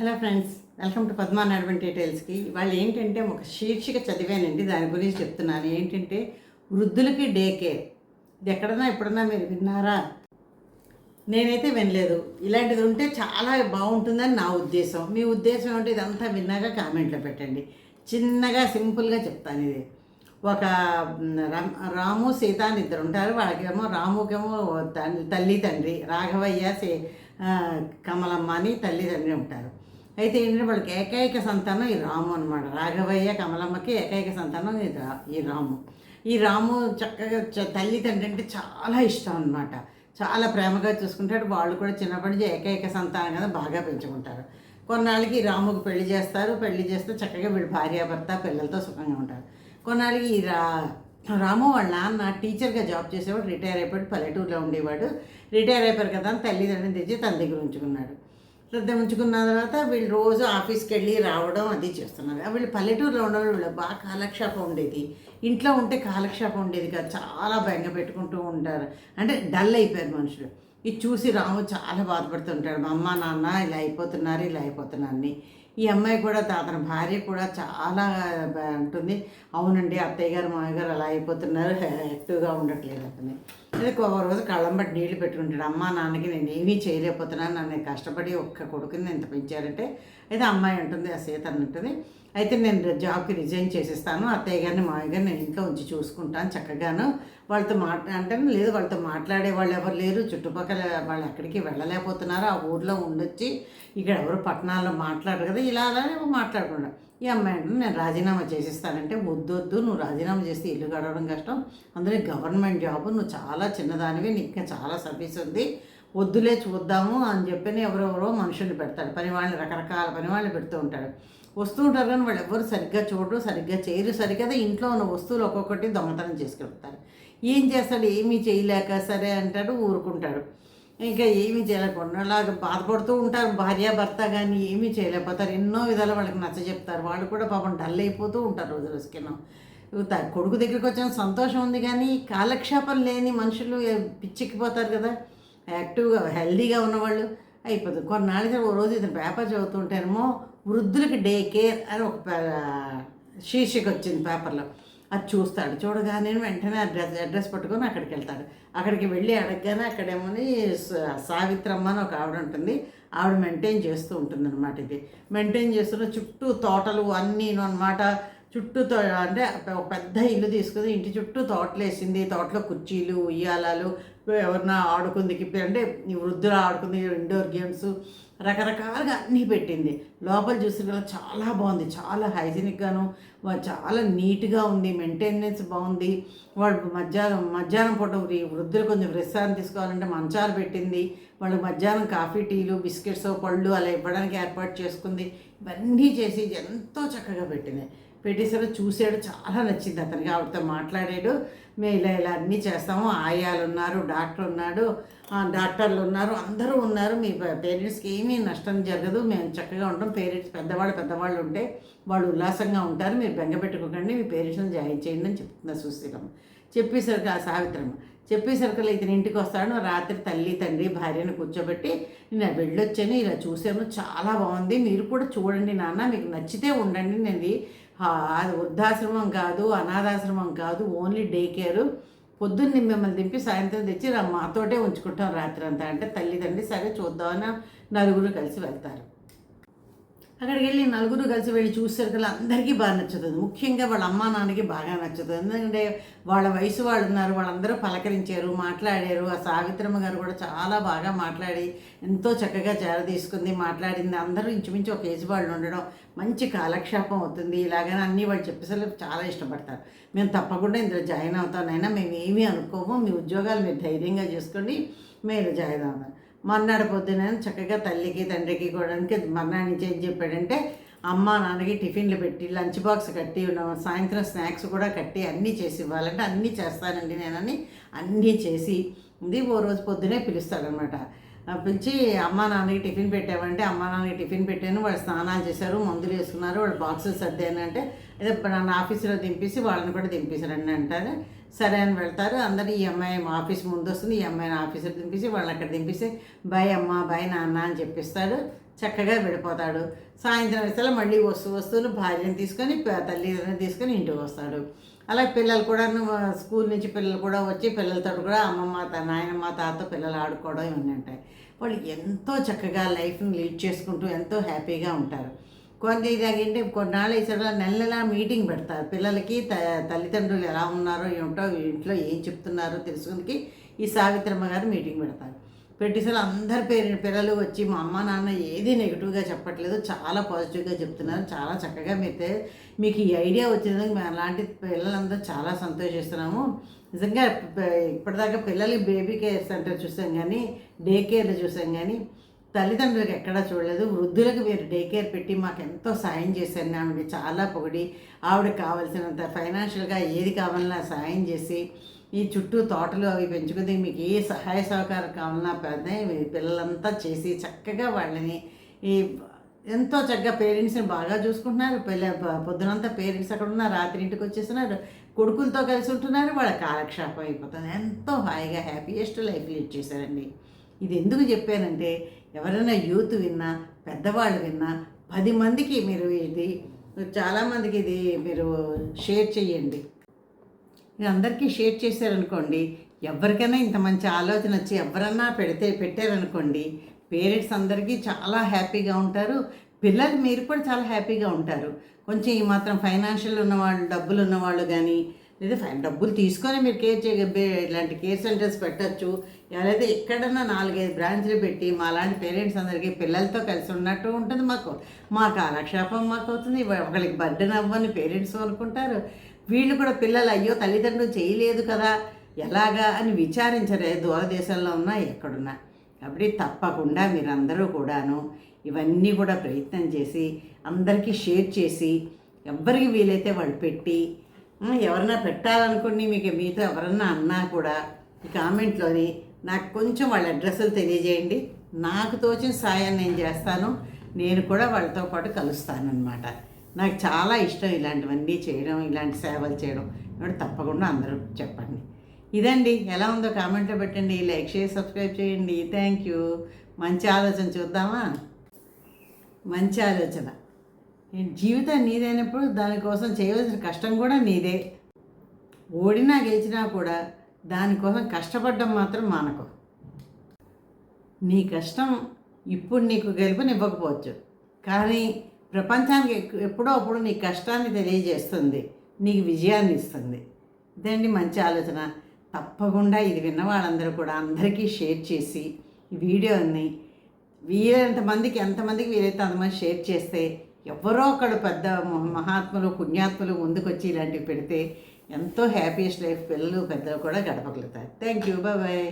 Hello friends welcome to Padma నడవన్ డీటెయిల్స్కి వాళ్ళు ఏంటంటే ఒక శీర్షిక చదివానండి. దాని గురించి చెప్తున్నాను. ఏంటంటే వృద్ధులకి డే కేర్. ఇది ఎక్కడన్నా ఎప్పుడన్నా మీరు విన్నారా? నేనైతే వినలేదు. ఇలాంటిది ఉంటే చాలా బాగుంటుందని నా ఉద్దేశం. మీ ఉద్దేశం ఏంటి ఇదంతా విన్నాక కామెంట్లో పెట్టండి. చిన్నగా సింపుల్గా చెప్తాను ఇది. ఒక రం- రాము సీత అని ఇద్దరు ఉంటారు. వాళ్ళకేమో రాముకేమో తల్లి తండ్రి. రాఘవయ్య సీ కమలమ్మ అని తల్లిదండ్రి ఉంటారు. అయితే ఏంటంటే వాళ్ళకి ఏకైక సంతానం ఈ రాము అనమాట రాఘవయ్య కమలమ్మకి ఏకైక సంతానం ఈ రా ఈ రాము. ఈ రాము చక్కగా చ- అంటే చాలా ఇష్టం అనమాట చాలా ప్రేమగా చూసుకుంటాడు. వాళ్ళు కూడా చిన్నప్పటి నుంచి ఏకైక సంతానం కదా బాగా పెంచుకుంటారు. కొన్నాళ్ళకి రాముకి రాముకు పెళ్ళి చేస్తారు. పెళ్ళి చేస్తే చక్కగా వీడు భార్యాభర్త పిల్లలతో సుఖంగా ఉంటారు. కొన్నాళ్ళకి ఈ రా రాము వాళ్ళ నాన్న టీచర్గా జాబ్ చేసేవాడు రిటైర్ అయిపోయాడు పల్లెటూరులో ఉండేవాడు. రిటైర్ అయిపోయారు కదా అని తల్లిదండ్రులు తెచ్చి తన దగ్గర ఉంచుకున్నాడు. శ్రద్ధ ఉంచుకున్న తర్వాత వీళ్ళు రోజు ఆఫీస్కి వెళ్ళి రావడం అది చేస్తున్నారు. వీళ్ళు పల్లెటూరులో ఉండడం వీళ్ళు బాగా కాలక్షేపం ఉండేది. ఇంట్లో ఉంటే కాలక్షేపం ఉండేది కాదు. చాలా బెంగ పెట్టుకుంటూ ఉంటారు. అంటే డల్ అయిపోయారు మనుషులు. ఇది చూసి రాము చాలా బాధపడుతుంటాడు. మా అమ్మ నాన్న ఇలా అయిపోతున్నారు ఇలా అయిపోతున్నారని ఈ అమ్మాయి కూడా అతని భార్య కూడా చాలా ఉంటుంది. అవునండి అత్తయ్య గారు మామయ్య గారు అలా అయిపోతున్నారు. యాక్టివ్గా ఉండట్లేదు అతని. అదే ఒక రోజు కళ్ళం బట్టి నీళ్ళు పెట్టుకుంటాడు. అమ్మ నాన్నకి నేను ఏమీ చేయలేకపోతున్నాను. నన్ను కష్టపడి ఒక్క కొడుకుని ఎంత పెంచారంటే అయితే అమ్మాయి ఉంటుంది ఆ సీత ఉంటుంది. అయితే నేను జాబ్కి రిజైన్ చేసేస్తాను. అత్తయ్య గారిని మామయ్య గారిని నేను ఇంట్లో ఉంచి చూసుకుంటాను చక్కగాను. వాళ్ళతో మాట్లా అంటే లేదు వాళ్ళతో మాట్లాడే వాళ్ళు ఎవరు లేరు. చుట్టుపక్కల వాళ్ళు ఎక్కడికి వెళ్ళలేకపోతున్నారు. ఆ ఊర్లో ఉండొచ్చి ఇక్కడ ఎవరు పట్టణాల్లో మాట్లాడరు కదా. ఇలా అలానే మాట్లాడకుండా. ఈ అమ్మాయి నేను రాజీనామా చేసిస్తానంటే వద్దు వద్దు నువ్వు రాజీనామా చేస్తే ఇల్లు గడవడం కష్టం. అందులో గవర్నమెంట్ జాబ్ నువ్వు చాలా చిన్నదానివి నీకు ఇంకా చాలా సర్వీస్ ఉంది. వద్దులే చూద్దాము అని చెప్పని ఎవరెవరో మనుషుల్ని పెడతాడు. పని వాళ్ళని రకరకాల పని వాళ్ళని పెడుతూ ఉంటాడు. వస్తూ ఉంటారు కానీ వాళ్ళు ఎవరు సరిగ్గా చూడరు సరిగ్గా చేయరు. సరిగ్గా ఇంట్లో ఉన్న వస్తువులు ఒక్కొక్కటి దొంగతనం చేసుకెళ్తారు. ఏం చేస్తాడు? ఏమీ చేయలేక సరే అంటాడు ఊరుకుంటాడు. ఇంకా ఏమీ చేయలేకుండా అలాగ బాధపడుతూ ఉంటారు. భార్య భర్త కానీ ఏమీ చేయలేకపోతారు. ఎన్నో విధాలు వాళ్ళకి నచ్చ చెప్తారు. వాళ్ళు కూడా పాపం డల్ అయిపోతూ ఉంటారు రోజు రోజుకిను కొడుకు దగ్గరికి వచ్చిన సంతోషం ఉంది కానీ కాలక్షేపం లేని మనుషులు పిచ్చెక్కిపోతారు కదా. యాక్టివ్గా హెల్దీగా ఉన్నవాళ్ళు అయిపోతుంది కొన్నాళ్ళకి ఓ రోజు ఇతను పేపర్ చదువుతుంటేనేమో వృద్ధులకి డే కేర్ అని ఒక శీర్షిక వచ్చింది పేపర్లో. అది చూస్తాడు. చూడగానే వెంటనే అడ్రస్ అడ్రస్ పట్టుకొని అక్కడికి వెళ్తాడు. అక్కడికి వెళ్ళి అడగగానే అక్కడేమోని స- సావిత్రమ్మ అని ఒక ఆవిడ ఉంటుంది. ఆవిడ మెయింటైన్ చేస్తూ ఉంటుంది అనమాట ఇది. మెయింటైన్ చేస్తున్న చుట్టూ తోటలు అన్నీ అనమాట చుట్టూ తో అంటే ఒక పెద్ద ఇల్లు తీసుకుని ఇంటి చుట్టూ తోటలు వేసింది. తోటలో కుర్చీలు ఉయ్యాలాలు ఎవరన్నా ఆడుకుందికి అంటే వృద్ధులు ఆడుకుంది. Indoor games. రకరకాలుగా అన్నీ పెట్టింది. లోపల చూసిన కూడా చాలా బాగుంది. చాలా హైజీనిక్గాను చాలా నీట్గా ఉంది. మెయింటెనెన్స్ బాగుంది. వాడు మధ్యాహ్నం మధ్యాహ్నం పూట ఈ వృద్ధులు కొంచెం విశ్రాంతి తీసుకోవాలంటే మంచాలు పెట్టింది. వాళ్ళు మధ్యాహ్నం కాఫీ టీలు బిస్కెట్స్ పళ్ళు అలా ఇవ్వడానికి ఏర్పాటు చేసుకుంది. ఇవన్నీ చేసి ఎంతో చక్కగా పెట్టింది. పెట్టేసరికి చూశాడు చాలా నచ్చింది అతనికి. ఆవిడతో మాట్లాడాడు. మేము ఇలా ఇలా అన్నీ చేస్తాము. ఆయాలు ఉన్నారు డాక్టర్ ఉన్నాడు డాక్టర్లు ఉన్నారు అందరూ ఉన్నారు. మీ పేరెంట్స్కి ఏమీ నష్టం జరగదు. మేము చక్కగా ఉంటాం. పేరెంట్స్ పెద్దవాళ్ళు పెద్దవాళ్ళు ఉంటే వాళ్ళు ఉల్లాసంగా ఉంటారు. మీరు బెంగపెట్టుకోకండి మీ పేరెంట్స్ని జాయిన్ చేయండి అని చెప్తున్నా సుశీలమ్మ చెప్పేసరికి ఆ సావిత్రమ్మ చెప్పేసరికి ఇతని ఇంటికి వస్తాడు. రాత్రి తల్లి తండ్రి భార్యను కూర్చోబెట్టి నేను వెళ్ళొచ్చాను ఇలా చూశాను. చాలా బాగుంది. మీరు కూడా చూడండి నాన్న మీకు నచ్చితే ఉండండి. నేను అది వృద్ధాశ్రమం కాదు అనాథాశ్రమం కాదు ఓన్లీ డే కేరు. పొద్దున్నే మిమ్మల్ని దింపి సాయంత్రం తెచ్చి మాతోటే ఉంచుకుంటాం రాత్రి అంతా అంటే తల్లిదండ్రి సరే చూద్దామని నలుగురు కలిసి వెళ్తారు. అక్కడికి వెళ్ళి నలుగురు కలిసి వెళ్ళి చూసేసరికి అందరికీ బాగా నచ్చుతుంది. ముఖ్యంగా వాళ్ళ అమ్మా నాన్నకి బాగా నచ్చుతుంది. ఎందుకంటే వాళ్ళ వయసు వాళ్ళు ఉన్నారు వాళ్ళందరూ పలకరించారు మాట్లాడారు. ఆ సావిత్రమ్మ గారు కూడా చాలా బాగా మాట్లాడి ఎంతో చక్కగా చేర తీసుకుంది మాట్లాడింది. అందరూ ఇంచుమించు ఒక ఏజ్ వాళ్ళు ఉండడం మంచి కాలక్షేపం అవుతుంది. ఇలాగని అన్నీ వాళ్ళు చెప్పేసరికి చాలా ఇష్టపడతారు. మేము తప్పకుండా ఇందులో జాయిన్ అవుతానైనా మేము ఏమీ అనుకోము. మీ ఉద్యోగాలు మీరు ధైర్యంగా చేసుకోండి. మీరు జాయిన్ అవుతాం. మర్నాడు పొద్దున చక్కగా తల్లికి తండ్రికి కూడా మర్నాడు నుంచి ఏం చెప్పాడంటే అమ్మ నాన్నకి టిఫిన్లు పెట్టి లంచ్ బాక్స్ కట్టి ఉన్న సాయంత్రం స్నాక్స్ కూడా కట్టి అన్నీ చేసి ఇవ్వాలంటే అన్నీ చేస్తానండి నేనని అన్నీ చేసి ఇది ఓ రోజు పొద్దునే పిలుస్తాడనమాట. పిలిచి అమ్మ నాన్నకి టిఫిన్ పెట్టామంటే అమ్మ నాన్నకి టిఫిన్ పెట్టాను వాళ్ళు స్నానాలు చేశారు మందులు వేసుకున్నారు వాళ్ళు బాక్సులు సర్దాను అంటే అదే నన్ను ఆఫీసులో దింపేసి వాళ్ళని కూడా దింపేశారండి అంటారు. సరే అని వెళ్తారు అందరూ ఈ అమ్మాయి మా ఆఫీస్ ముందు వస్తుంది ఈ అమ్మాయిని ఆఫీసులో దింపేసి వాళ్ళు అక్కడ దింపేసి బాయ్ అమ్మ బాయ్ నాన్న అని చెప్పిస్తాడు. చక్కగా వెళ్ళిపోతాడు. సాయంత్రం వేస్తే మళ్ళీ వస్తూ వస్తువును భార్యను తీసుకొని తల్లిదండ్రులను తీసుకొని ఇంటికి వస్తాడు. అలా పిల్లలు కూడా స్కూల్ నుంచి పిల్లలు కూడా వచ్చి పిల్లలతో కూడా అమ్మమ్మ నాయనమ్మ తాత పిల్లలు ఆడుకోవడం ఇవన్నీ ఉంటాయి. వాళ్ళు ఎంతో చక్కగా లైఫ్ని లీడ్ చేసుకుంటూ ఎంతో హ్యాపీగా ఉంటారు. కొన్ని తగ్గింటే కొన్నాళ్ళు వేసారు నెల నెల మీటింగ్ పెడతారు. పిల్లలకి త తల్లిదండ్రులు ఎలా ఉన్నారో ఏమిటో ఇంట్లో ఏం చెప్తున్నారో తెలుసుకునికి ఈ సావిత్రమ్మ గారు మీటింగ్ పెడతారు. పెట్టేసరి అందరి పేరు పిల్లలు వచ్చి మా అమ్మ నాన్న ఏది నెగిటివ్గా చెప్పట్లేదు చాలా పాజిటివ్గా చెప్తున్నారు చాలా చక్కగా మీతే మీకు ఈ ఐడియా వచ్చినందుకు మేము అలాంటి పిల్లలందరూ చాలా సంతోషిస్తున్నాము. నిజంగా ఇప్పటిదాకా పిల్లలు బేబీ కేర్ సెంటర్ చూసాం కానీ డే కేర్లు చూసాం కానీ తల్లిదండ్రులకు ఎక్కడా చూడలేదు. వృద్ధులకు మీరు డే కేర్ పెట్టి మాకు ఎంతో సాయం చేశారు. ఆవిడ చాలా పొగిడి ఆవిడకి కావాల్సినంత ఫైనాన్షియల్గా ఏది కావాలన్నా సాయం చేసి ఈ చుట్టూ తోటలు అవి పెంచుకుంది మీకు ఏ సహాయ సహకారం కావాలన్నా పెద్ద పిల్లలంతా చేసి చక్కగా వాళ్ళని ఈ ఎంతో చక్కగా పేరెంట్స్ని బాగా చూసుకుంటున్నారు. పిల్ల పొద్దునంతా పేరెంట్స్ అక్కడ ఉన్నారు? రాత్రి ఇంటికి వచ్చేస్తున్నారు. కొడుకులతో కలిసి ఉంటున్నారు. వాళ్ళ కాలక్షేపం అయిపోతుంది. ఎంతో హాయిగా హ్యాపీయెస్ట్ లైఫ్ లీడ్ చేశారండి. ఇది ఎందుకు చెప్పానంటే ఎవరైనా యూత్ విన్నా పెద్దవాళ్ళు విన్నా పది మందికి మీరు ఇది చాలామందికి ఇది మీరు షేర్ చేయండి మీరు అందరికీ షేర్ చేశారనుకోండి ఎవరికైనా ఇంత మంచి ఆలోచన వచ్చి ఎవరన్నా పెడితే పెట్టారనుకోండి పేరెంట్స్ అందరికీ చాలా హ్యాపీగా ఉంటారు పిల్లలు మీరు కూడా చాలా హ్యాపీగా ఉంటారు. కొంచెం ఈ మాత్రం ఫైనాన్షియల్ ఉన్నవాళ్ళు డబ్బులు ఉన్నవాళ్ళు కానీ లేదా డబ్బులు తీసుకొని మీరు కేర్ చే ఇలాంటి కేర్ సెంటర్స్ పెట్టచ్చు. లేదా ఎక్కడన్నా నాలుగైదు బ్రాంచ్లు పెట్టి మా లాంటి పేరెంట్స్ అందరికీ పిల్లలతో కలిసి ఉన్నట్టు ఉంటుంది మాకు. మా కాలక్షేపం మాకు అవుతుంది. ఒకరికి బర్డెన్ అవ్వని పేరెంట్స్ అనుకుంటారు. వీళ్ళు కూడా పిల్లలు అయ్యో తల్లిదండ్రులు చేయలేదు కదా ఎలాగా? అని విచారించరే దూరదేశంలో ఉన్నా ఎక్కడున్నా. కాబట్టి తప్పకుండా మీరందరూ కూడాను ఇవన్నీ కూడా ప్రయత్నం చేసి అందరికీ షేర్ చేసి ఎవరికి వీలైతే వాళ్ళు పెట్టి ఎవరన్నా పెట్టాలనుకుని మీకు మీతో ఎవరన్నా అన్నా కూడా ఈ కామెంట్లోని నాకు కొంచెం వాళ్ళ అడ్రస్లు తెలియజేయండి. నాకు తోచిన సాయం నేను చేస్తాను. నేను కూడా వాళ్ళతో పాటు కలుస్తానన్నమాట. నాకు చాలా ఇష్టం ఇలాంటివన్నీ చేయడం ఇలాంటి సేవలు చేయడం. కాబట్టి తప్పకుండా అందరూ చెప్పండి. ఇదండి. ఎలా ఉందో కామెంట్లో పెట్టండి. లైక్ చేసి సబ్స్క్రైబ్ చేయండి. Thank you. మంచి ఆలోచన చూద్దామా? మంచి ఆలోచన. జీవితం నీదైనప్పుడు దానికోసం చేయవలసిన కష్టం కూడా నీదే. ఓడినా గెలిచినా కూడా దానికోసం కష్టపడడం మాత్రం మానకు. నీ కష్టం ఇప్పుడు నీకు గెలుపునివ్వకపోవచ్చు. కానీ ప్రపంచానికి ఎక్- ఎప్పుడో అప్పుడు నీ కష్టాన్ని తెలియజేస్తుంది నీకు విజయాన్ని ఇస్తుంది. ఇదండి మంచి ఆలోచన? తప్పకుండా ఇది విన్న వాళ్ళందరూ కూడా అందరికీ షేర్ చేసి ఈ వీడియోని వీలైనంత మందికి ఎంతమందికి వీలైతే అంతమంది షేర్ చేస్తే ఎవరో ఒకడు పెద్ద మహాత్ములు పుణ్యాత్ములు ముందుకొచ్చి ఇలాంటివి పెడితే ఎంతో హ్యాపీయెస్ట్ లైఫ్ పిల్లలు పెద్దలు కూడా గడపగలుగుతారు. Thank you bye